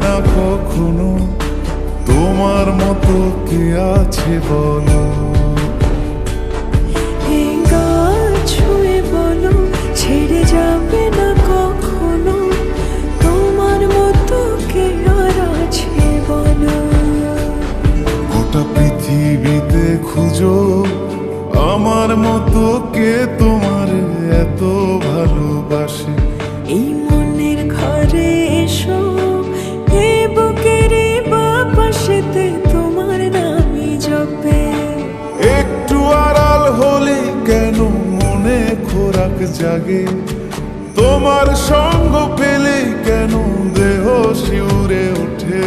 না কখনো? তোমার মতো কে আছে বলো? এই গান ছুঁয়ে যাবে না কখনো? তোমার মতো কে আর আছে বলো? গোটা পৃথিবীতে খুঁজো আমার মতো কে তোমার এত ভালোবাসে? জাগে। তোমার সঙ্গ পেলে কেন দেহ শিউরে ওঠে?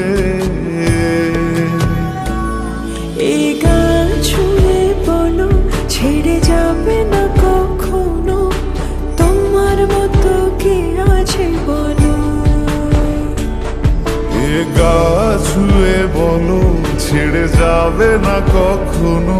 এই গান ছুঁয়ে বলো ছেড়ে যাবে না কখনো। তোমার মতো কে আছে বলো? এ গা ছুঁয়ে বলো ছেড়ে যাবে না কখনো।